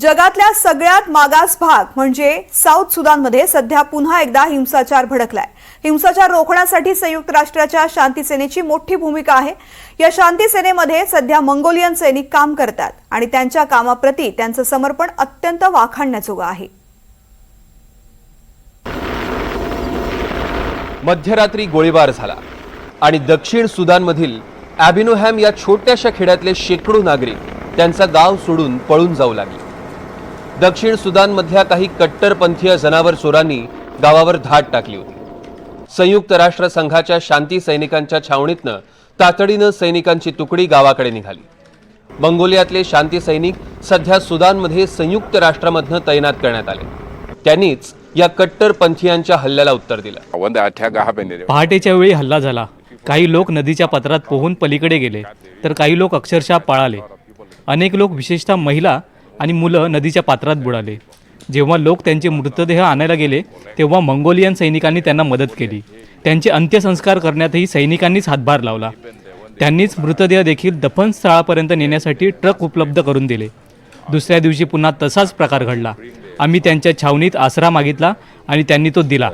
जगातल्या सगळ्यात मागास भाग म्हणजे साऊथ सुदानमध्ये सध्या पुन्हा एकदा हिंसाचार भडकलाय. हिंसाचार रोखण्यासाठी संयुक्त राष्ट्राच्या शांती सेनेची मोठी भूमिका आहे. या शांती सेनेमध्ये सध्या मंगोलियन सैनिक काम करतात आणि त्यांच्या कामाप्रती त्यांचं समर्पण अत्यंत वाखाणण्याजोगं आहे. मध्यरात्री गोळीबार झाला आणि दक्षिण सुदानमधील ॲबिनोहॅम या छोट्याशा खेड्यातले शेकडो नागरिक त्यांचा गाव सोडून पळून जाऊ लागले. दक्षिण सुदानमधल्या काही कट्टरपंथीय जनावर चोरांनी गावावर धाड टाकली होती. संयुक्त राष्ट्र संघाच्या शांती सैनिकांच्या छावणीतनं तातडीनं सैनिकांची तुकडी गावाकडे निघाली. मंगोलियातले शांती सैनिक सध्या सुदानमध्ये संयुक्त राष्ट्रामधनं तैनात करण्यात आले. त्यांनीच या कट्टरपंथीयांच्या हल्ल्याला उत्तर दिलं. पहाटेच्या वेळी हल्ला झाला. काही लोक नदीच्या पात्रात पोहून पलीकडे गेले तर काही लोक अक्षरशः पळाले. अनेक लोक विशेषतः महिला आणि मुलं नदीच्या पात्रात बुडाले. जेव्हा लोक त्यांचे मृतदेह आणायला गेले तेव्हा मंगोलियन सैनिकांनी त्यांना मदत केली. त्यांचे अंत्यसंस्कार करण्यातही सैनिकांनीच हातभार लावला. त्यांनीच मृतदेह देखील दफनस्थळापर्यंत नेण्यासाठी ट्रक उपलब्ध करून दिले. दुसऱ्या दिवशी पुन्हा तसाच प्रकार घडला. आम्ही त्यांच्या छावणीत आसरा मागितला आणि त्यांनी तो दिला.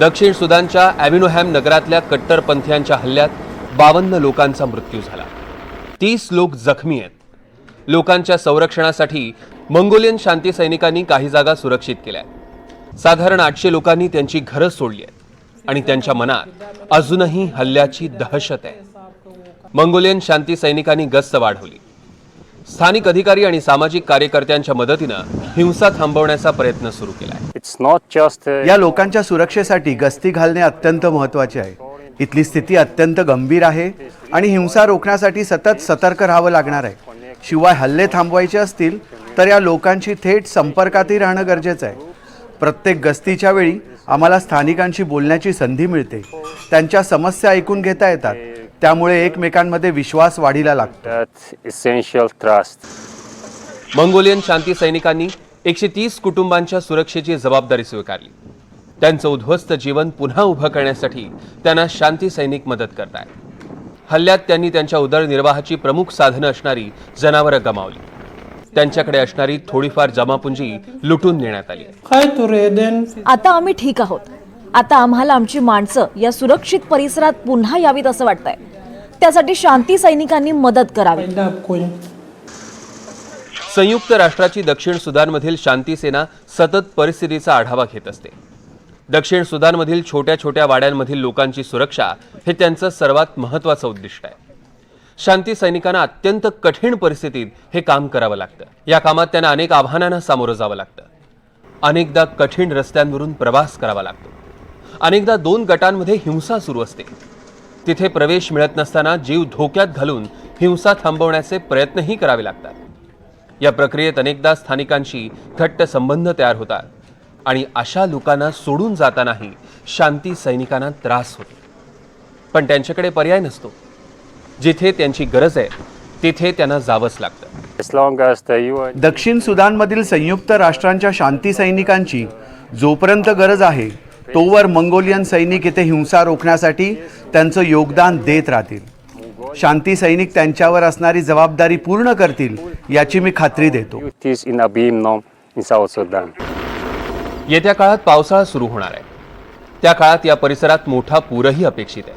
दक्षिण सुदानच्या ॲव्हिनोहॅम नगरातल्या कट्टरपंथीयांच्या हल्ल्यात बावन्न लोकांचा मृत्यू झाला. तीस लोक जखमी आहेत. लोकांच्या संरक्षणासाठी मंगोलियन शांती सैनिकांनी काही जागा सुरक्षित केल्या साधारण आठशे लोकांनी त्यांची घरं सोडली आहेत आणि त्यांच्या मनात अजूनही हल्ल्याची दहशत आहे. मंगोलियन शांती सैनिकांनी गस्त वाढवली. स्थानिक अधिकारी आणि सामाजिक कार्यकर्त्यांच्या मदतीनं हिंसा थांबवण्याचा प्रयत्न सुरू केला या लोकांच्या सुरक्षेसाठी गस्ती घालणे अत्यंत महत्त्वाचे आहे. इथली स्थिती अत्यंत गंभीर आहे आणि हिंसा रोखण्यासाठी सतत सतर्क राहावं लागणार आहे. शिवाय हल्ले थांबवायचे असतील तर या लोकांशी थेट संपर्कातही राहणं गरजेचं आहे. प्रत्येक गस्तीच्या वेळी आम्हाला स्थानिकांशी बोलण्याची संधी मिळते. त्यांच्या समस्या ऐकून घेता येतात. त्यामुळे एकमेकांमध्ये विश्वास वाढीला लागतो. मंगोलियन शांती सैनिकांनी एकशे तीस कुटुंबांच्या सुरक्षेची जबाबदारी स्वीकारली. त्यांचं उद्ध्वस्त जीवन पुन्हा उभं करण्यासाठी त्यांना शांती सैनिक मदत करताय हल्ल्यात त्यांनी त्यांच्या उदरनिर्वाहाची प्रमुख साधनं असणारी जनावरं गमावली. त्यांच्याकडे असणारी थोडीफार जमापुंजी लुटून नेण्यात आली. काय तो रे देन? आता आम्ही ठीक आहोत. आता आम्हाला आमची माणसं या सुरक्षित परिसरात पुन्हा यावीत असं वाटतंय. त्यासाठी शांती सैनिकांनी मदत करावी. कोण? संयुक्त राष्ट्राची दक्षिण सुदानमधील शांती सेना सतत परिस्थितीचा आढावा घेत असते. दक्षिण सुदानमधील छोट्या छोट्या वाड्यांमधील लोकांची सुरक्षा हे त्यांचं सर्वात महत्त्वाचं उद्दिष्ट आहे. शांती सैनिकांना अत्यंत कठीण परिस्थितीत हे काम करावं लागतं. या कामात त्यांना अनेक आव्हानांना सामोरं जावं लागतं. अनेकदा कठीण रस्त्यांवरून प्रवास करावा लागतो. अनेकदा दोन गटांमध्ये हिंसा सुरू असते. तिथे प्रवेश मिळत नसताना जीव धोक्यात घालून हिंसा थांबवण्याचे प्रयत्नही करावे लागतात. या प्रक्रियेत अनेकदा स्थानिकांशी घट्ट संबंध तयार होतात. आणि अशा लोकांना सोडून जातानाही शांती सैनिकांना त्रास होतो. पण त्यांच्याकडे पर्याय नसतो. जिथे त्यांची गरज आहे तिथे त्यांना जावंच लागतं. दक्षिण सुदानमधील संयुक्त राष्ट्रांच्या शांती सैनिकांची जोपर्यंत गरज आहे तोवर मंगोलियन सैनिक येथे हिंसा रोखण्यासाठी त्यांचं योगदान देत राहतील. शांती सैनिक त्यांच्यावर असणारी जबाबदारी पूर्ण करतील याची मी खात्री देतो. येत्या काळात पावसाळा सुरू होणार आहे. त्या काळात या परिसरात मोठा पूरही अपेक्षित आहे.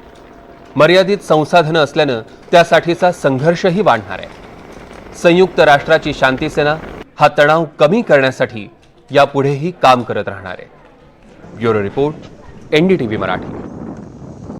मर्यादित संसाधनं असल्यानं त्यासाठीचा संघर्षही वाढणार आहे. संयुक्त राष्ट्राची शांती सेना हा तणाव कमी करण्यासाठी यापुढेही काम करत राहणार आहे. Bureau report NDTV Marathi.